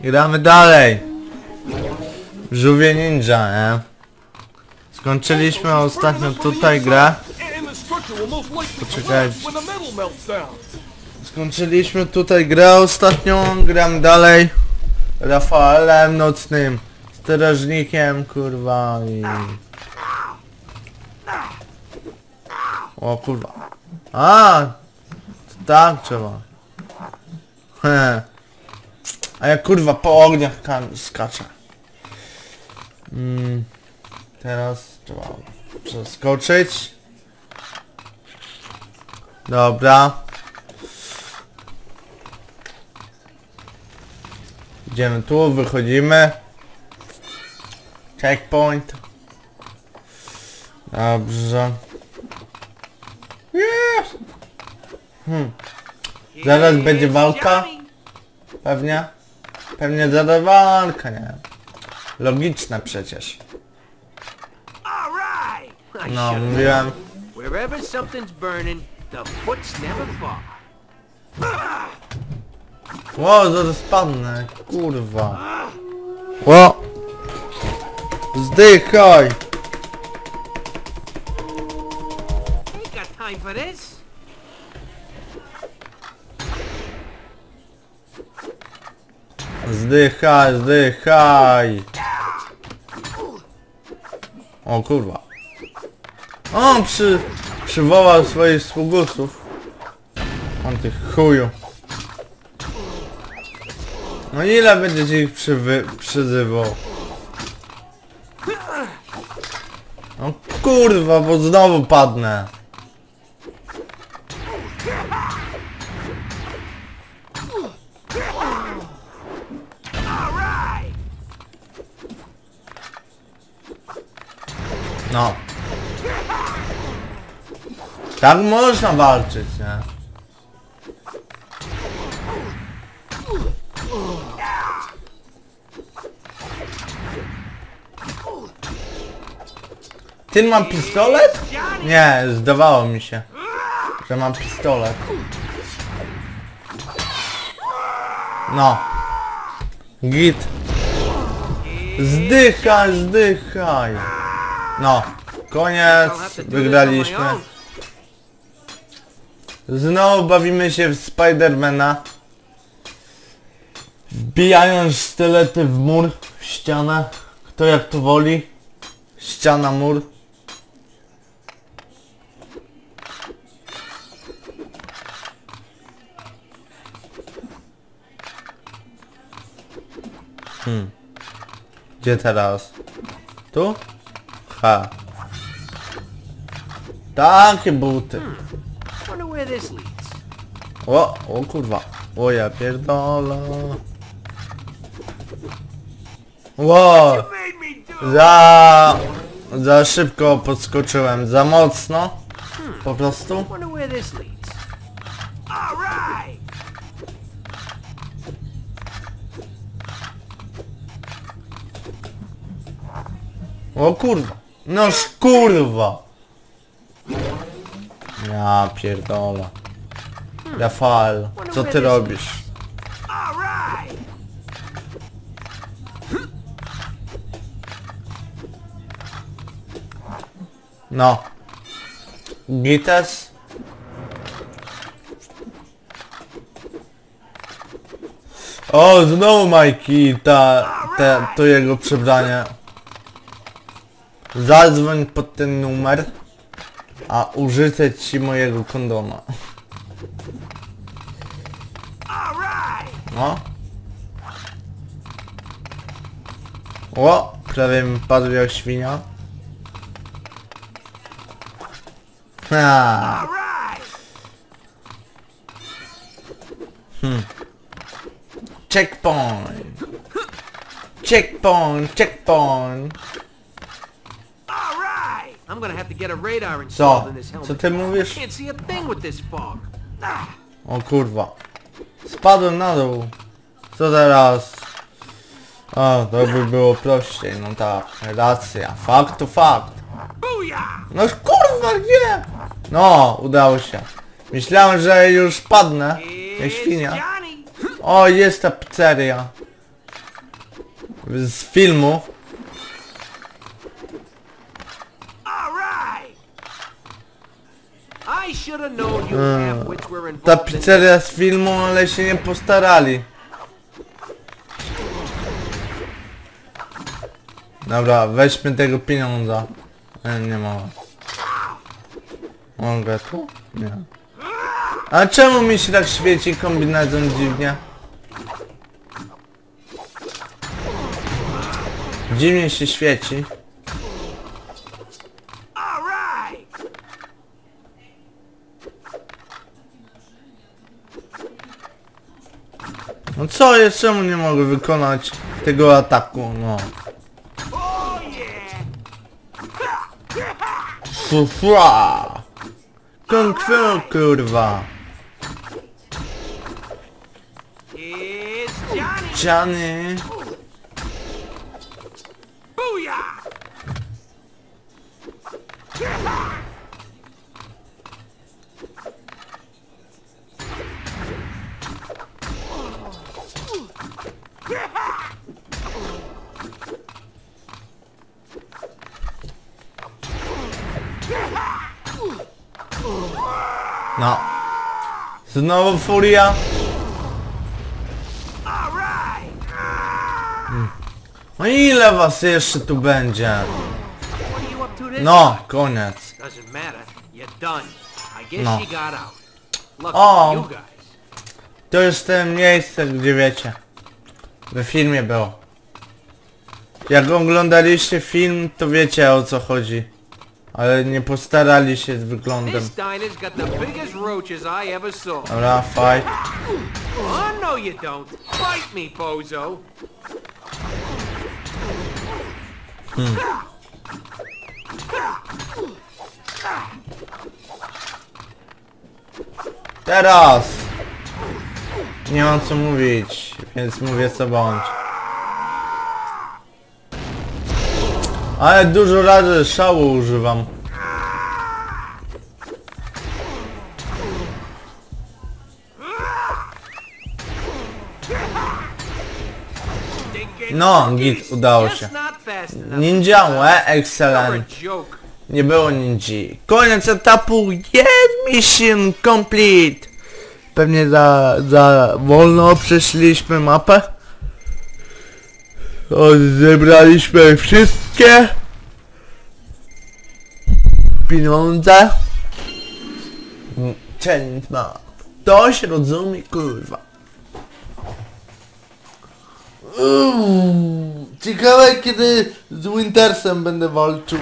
Gramy dalej. Żółwie ninja, nie? Skończyliśmy ostatnio tutaj grę. Poczekajcie. Skończyliśmy tutaj grę ostatnią, gram dalej. Rafaelem nocnym, strażnikiem, kurwa i... O kurwa. A, tak trzeba. A ja kurwa po ogniach kan- skaczę. Mm, teraz trzeba przeskoczyć. Dobra. Idziemy tu, wychodzimy. Checkpoint. Dobrze. Yes. Hmm. Zaraz będzie walka. Pewnie. Pewnie zaraz walka, nie? Logiczne przecież. No, mówiłem. Wherever something's burning, the foots never fall. Ło, zaraz spadnę, kurwa. Ło! Zdychaj! Ain't got time for this. Zdychaj, zdychaj! O kurwa. On przy, przywołał swoich sługusów. On tych chuju. No ile będziecie ich przywy, przyzywał? No kurwa, bo znowu padnę. No. Tak można walczyć, nie? Ty mam pistolet? Nie, zdawało mi się, że mam pistolet. No. Git. Zdychaj, zdychaj. No. Koniec. Wygraliśmy. Znowu bawimy się w Spidermana. Wbijając sztylety w mur, w ścianę. Kto jak to woli. Ściana, mur. Hmm. Gdzie teraz? Tu? Ha. Takie buty. Leads. O, o kurwa. O ja pierdolę. Do za... Za szybko podskoczyłem, za mocno. Po prostu. O kurwa. Noż kurwa. Ja pierdolę. Rafael, co ty robisz? No. Gites? O, znowu Majki, ta, te, to jego przebranie. Zadzwoń pod ten numer, a użyję ci mojego kondoma. No. O, prawie mi padł jak świnia. Ha. Alright! Checkpoint. Checkpoint, checkpoint. I'm gonna have to get a radar installed Co? in this helmet. Co ty mówisz? Can't see a thing with this fog. Ah, O kurwa. Spadłem na dół. Co teraz? O, to by było prościej, no tak, racja. Fakt to fakt. No kurwa, gdzie? No, udało się. Myślałem, że już padnę. Jak świnia. O, jest ta pizzeria. z filmu. Were Ta involved in pizzeria z filmu, ale się nie postarali. Dobra, weźmy tego pieniądza. E, nie ma. Mogę tu? Nie. A czemu mi się tak świeci kombinezon dziwnie? Dziwnie się świeci. Co jest, czemu nie mogę wykonać tego ataku? No. Fufua! Kung fu, kurwa! Johnny. Znowu furia? Right. No ile was jeszcze tu będzie? No, koniec. No. guys. To jest te miejsce, gdzie wiecie. We filmie było. Jak oglądaliście film, to wiecie o co chodzi. Ale nie postarali się z wyglądem. This diner's got the biggest roaches I ever saw. Dobra, fight. Oh, no you don't. Fight me, bozo. Teraz! Nie mam co mówić, więc mówię co bądź. Ale dużo razy szału używam. No, git, udało się. not fast enough. Ninja, łe, You're excellent. Nie było ninji. Koniec etapu, jest mission complete. Pewnie za, za wolno przeszliśmy mapę. O, zebraliśmy wszystkie pieniądze. Część ma. Ktoś rozumie, kurwa. Uuu, ciekawe kiedy z Wintersem będę walczył.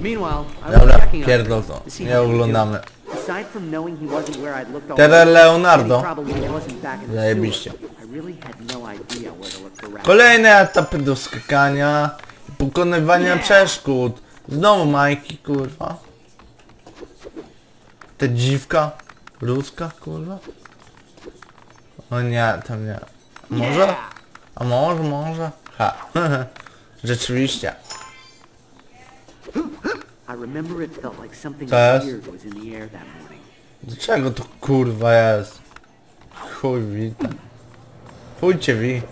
Meanwhile, I was Dobra, checking on pierdol to. to Nie oglądamy. doing. Aside from knowing he wasn't where I'd looked all Teraz Leonardo. he probably wasn't back in the Zajebiście. I no. Kolejne etapy do skakania, pokonywania przeszkód. Znowu Majki, kurwa. Ta dziwka ruska, kurwa. O nie, to nie. Może? A może, może? Ha. Rzeczywiście. I that morning. Dlaczego to kurwa jest? Chuj wi. Pójdźcie wi.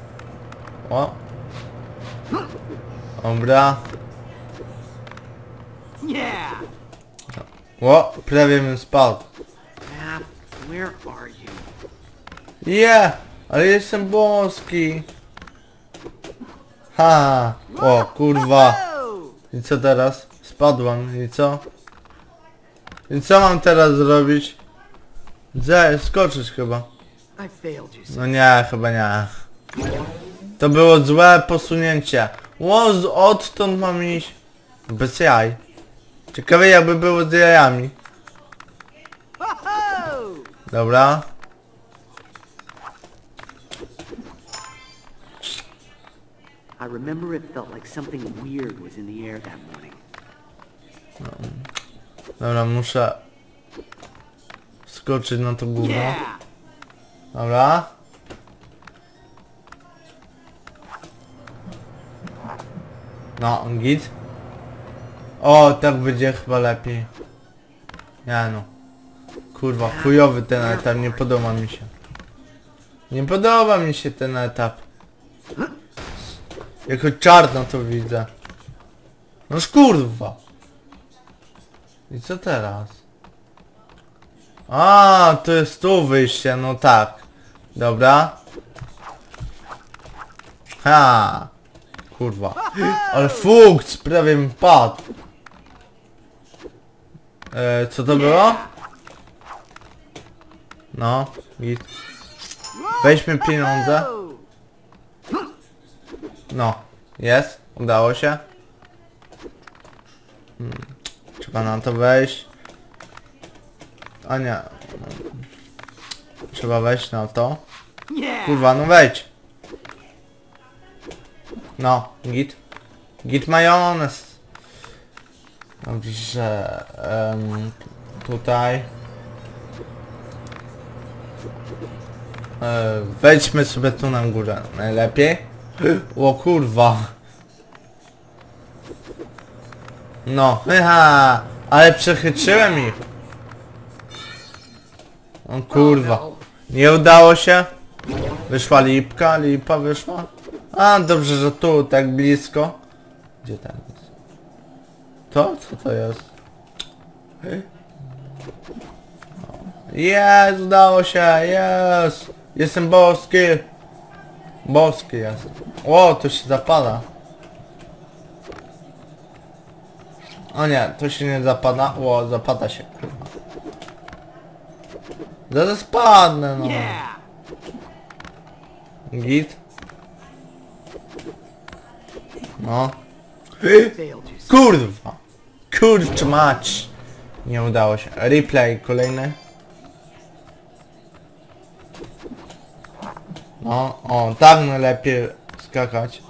O. Dobra. Yeah. O, prawie bym spadł. Matt, where are you? Je! Ale jestem boski. Ha! O, kurwa. I co teraz? Spadłam. I co? I co mam teraz zrobić? Ze, skoczyć chyba. No nie, chyba nie. To było złe posunięcie. Ło, z- odtąd mam iść. Bez jaj. Ciekawe jakby było z jajami. Dobra. I remember it felt like something weird was in the air that morning. Dobra, muszę skoczyć na to gówno. Yeah. Dobra. No, git. O, tak będzie chyba lepiej. Nie no. Kurwa, chujowy ten etap, nie podoba mi się. Nie podoba mi się ten etap. Jako czarno to widzę. No kurwa. I co teraz? A, to jest tu wyjście, no tak. Dobra. Ha. Kurwa. Ale fuks, prawie mi padł. E, co to było? No, git. Weźmy pieniądze. No, jest, udało się. Hmm. Trzeba na to wejść. A nie. Trzeba wejść na to. Kurwa, no wejdź. No, git. Git majonez. Dobrze. em, tutaj. E, wejdźmy sobie tu na górę. Najlepiej. O kurwa. No, haha. Ale przechytrzyłem ich. O kurwa. Nie udało się? Wyszła lipka, lipa wyszła? A, dobrze, że tu, tak blisko. Gdzie ten jest? To? Co to jest? Jest, udało się, jest! Jestem boski! Boski jest. O, to się zapada. O nie, to się nie zapada. O, zapada się, kurwa. Zaraz spadnę, no. Git. No. Kurwa. Kurczę mać. Nie udało się. Replay kolejny. No, o, tak najlepiej skakać.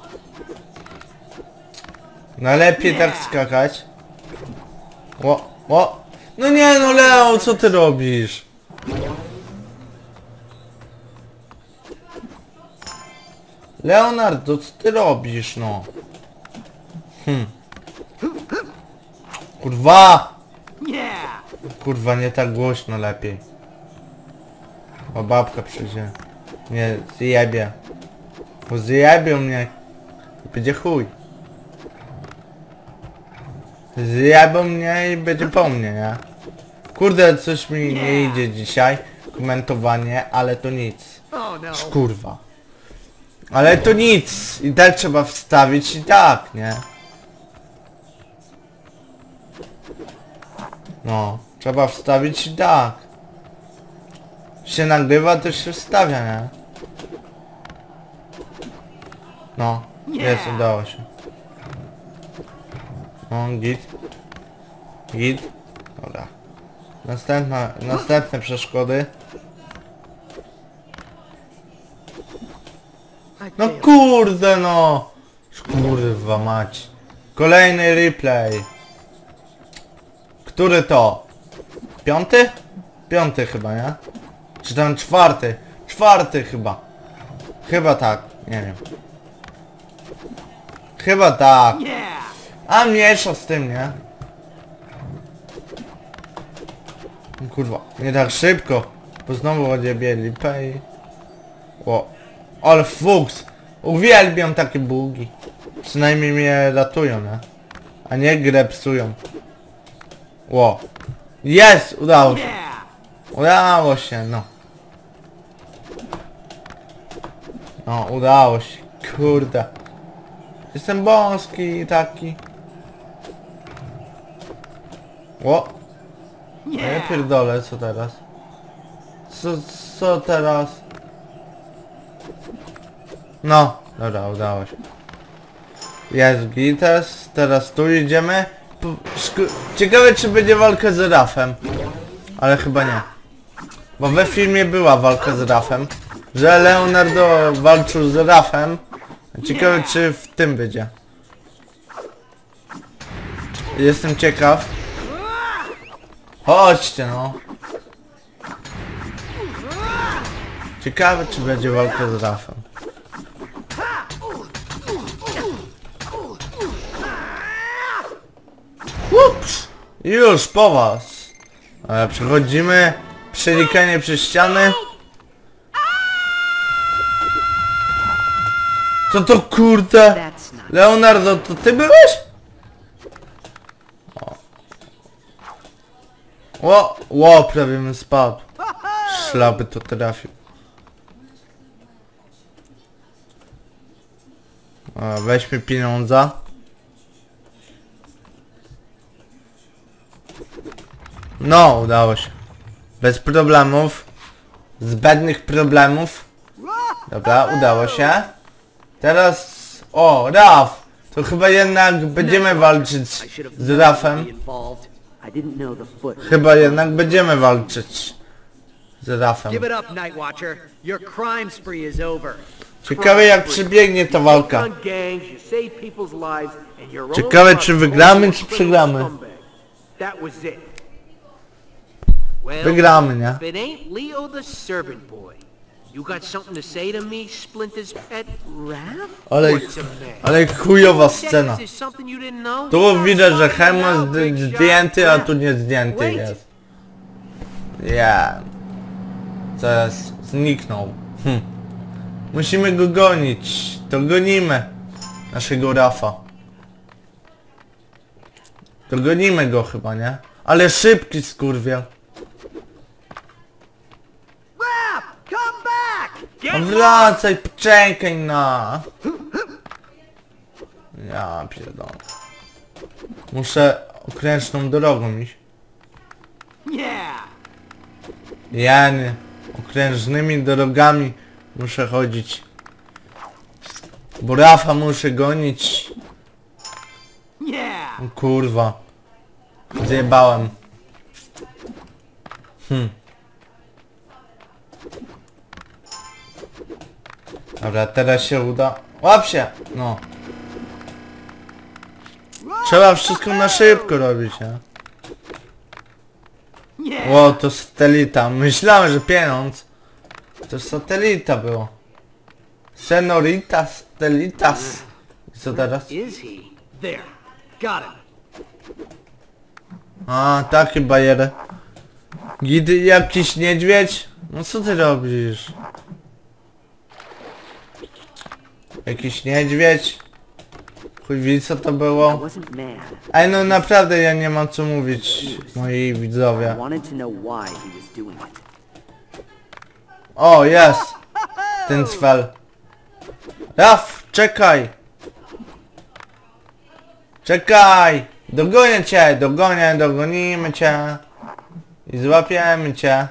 Najlepiej tak skakać. O, o. No nie no Leo, co ty robisz? Leonardo, co ty robisz, no? Hm. Kurwa! Kurwa, nie tak głośno lepiej. O, babka przyjdzie. Nie, zjebie. Bo zjebią mnie. I będzie chuj. Zjebią mnie i będzie po mnie, nie? Kurde, coś mi nie idzie dzisiaj. Komentowanie, ale to nic. No. Kurwa. Ale to nic. I tak trzeba wstawić i tak, nie? No. Trzeba wstawić i tak. Się nagrywa, to się wstawia, nie? No. Jest, udało się. No, git. Git. Dobra. Następna, następne przeszkody. No kurde no! Kurwa mać. Kolejny replay. Który to? Piąty? Piąty chyba, nie? Czy tam czwarty? Czwarty chyba. Chyba tak, nie wiem. Chyba tak. A mniejsza z tym, nie? Kurwa, nie tak szybko. Bo znowu odjebie lipę i... O, ale fuks! Uwielbiam takie bugi. Przynajmniej mnie ratują, nie? A nie grę psują. Ło. Jest! Udało się. Udało się, no. No, udało się. Kurde. Jestem boski taki. Ło. Yeah. pierdolę, co teraz? Co, co teraz? No, dobra, udało się. Jest gites, teraz tu idziemy. P- Ciekawe czy będzie walka z Rafem. Ale chyba nie. Bo we filmie była walka z Rafem. Że Leonardo walczył z Rafem. Ciekawe czy w tym będzie. Jestem ciekaw. Chodźcie no. Ciekawe czy będzie walka z Rafem. Ups! Już po was. Ale przechodzimy przenikanie przez ściany. Co to kurde? Leonardo, to ty byłeś? O. Ło, prawie bym spadł. Szlaby to trafił. O, weźmy pieniądza. No, udało się. Bez problemów. Zbędnych problemów. Dobra, udało się. Teraz... O, Raf! To chyba jednak będziemy walczyć z Rafem. Chyba jednak będziemy walczyć z Rafem. Ciekawe jak przebiegnie ta walka. Ciekawe, czy wygramy, czy przegramy. scumbag. That was it. Well, Wygramy, nie? if it ain't Leo the Servant Boy. You got something to say to me, Splinter's pet? Raph? Ale, ale chujowa scena. Tu widać, że shot. zdjęty, a tu nie zdjęty jest. Ja. Zaraz zniknął. Hm. Musimy go gonić. To gonimy. Naszego Rafa. To gonimy go chyba, nie? Ale szybki skurwiel. No wracaj, poczekaj na... Ja pierdolę. Muszę okrężną drogą iść. Yeah! Ja nie. Okrężnymi drogami muszę chodzić. Bo Rafa muszę gonić. O Kurwa. Zjebałem. Hm. Dobra, teraz się uda. Łap się! No. Trzeba wszystko na szybko robić, nie? Ło, to satelita. Myślałem, że pieniądz. To satelita było. Senorita Stelitas. I co teraz? A, takie bajery. Gidy jakiś niedźwiedź? No co ty robisz? Jakiś niedźwiedź? Chuj wie co to było? Ej no naprawdę ja nie mam co mówić, moi widzowie. O, jest! Ten cwel. Raf, czekaj! Czekaj! Dogonię cię, dogonię, dogonimy cię. I złapiemy cię.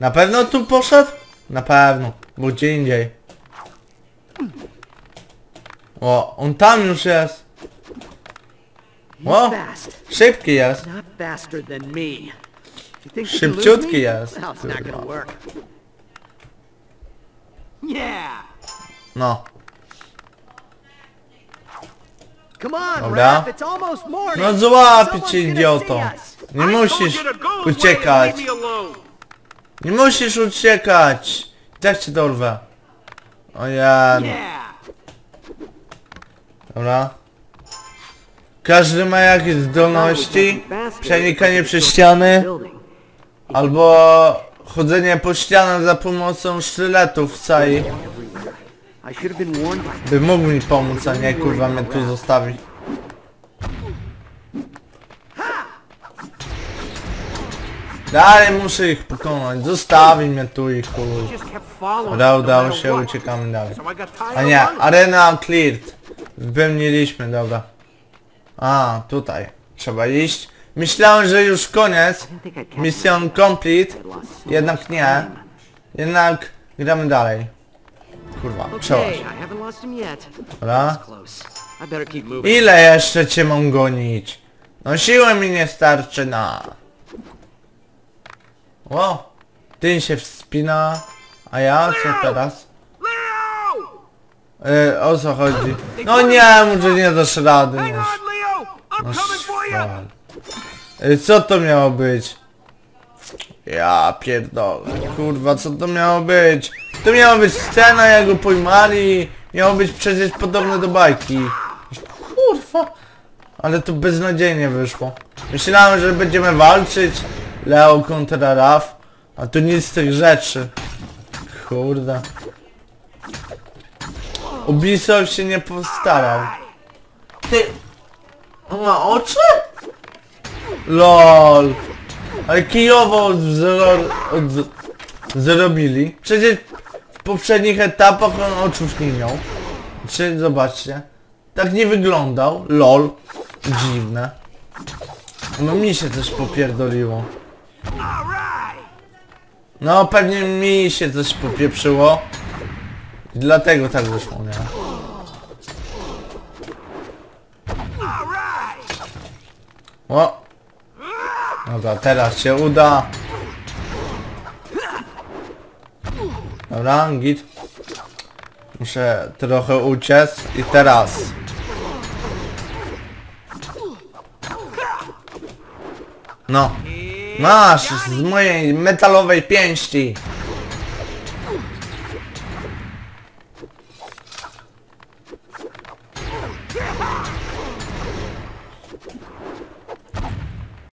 Na pewno tu poszedł? Na pewno, bo gdzie indziej. O, on tam już jest. O, szybki jest. Szybciutki jest. Kurwa. No. Dobra. No gonna idioto. Nie musisz uciekać. Nie musisz uciekać. Tak cię dorwę. O ja. Yeah! Dobra. Każdy ma jakieś zdolności. Przenikanie przez ściany. Albo chodzenie po ścianach za pomocą sztyletów całej. Everywhere. I should have been warned by By mógł mi pomóc, a nie kurwa mnie tu zostawić. Dalej muszę ich pokonać. Zostawi mnie tu i chuj. No udało się, uciekamy dalej. A nie, arena cleared. Wypełniliśmy, dobra. A, tutaj. Trzeba iść. Myślałem, że już koniec. Mission complete. Jednak nie. Jednak gramy dalej. Kurwa, przełaź. Dobra. Ile jeszcze cię mam gonić? No siły mi nie starczy na... Ło, ty się wspina, a ja co teraz? E, o co chodzi? No nie, może nie dasz rady. No, no. E, co to miało być? Ja pierdolę, kurwa, co to miało być? To miała być scena, jak go pojmali, miało być przecież podobne do bajki. Kurwa, ale to beznadziejnie wyszło. Myślałem, że będziemy walczyć, Leo kontra Raf, a tu nic z tych rzeczy. Kurde. Ubisoft się nie postarał. Ty... On ma oczy? LOL. Ale kijowo od... zrobili. Przecież w poprzednich etapach on oczów nie miał. Czy zobaczcie. Tak nie wyglądał. LOL. Dziwne. No mi się też popierdoliło. No pewnie mi się coś popieprzyło. Dlatego tak wyszło, nie? O! Dobra, teraz się uda. Dobra, git. Muszę trochę uciec i teraz. No. Masz z mojej metalowej pięści.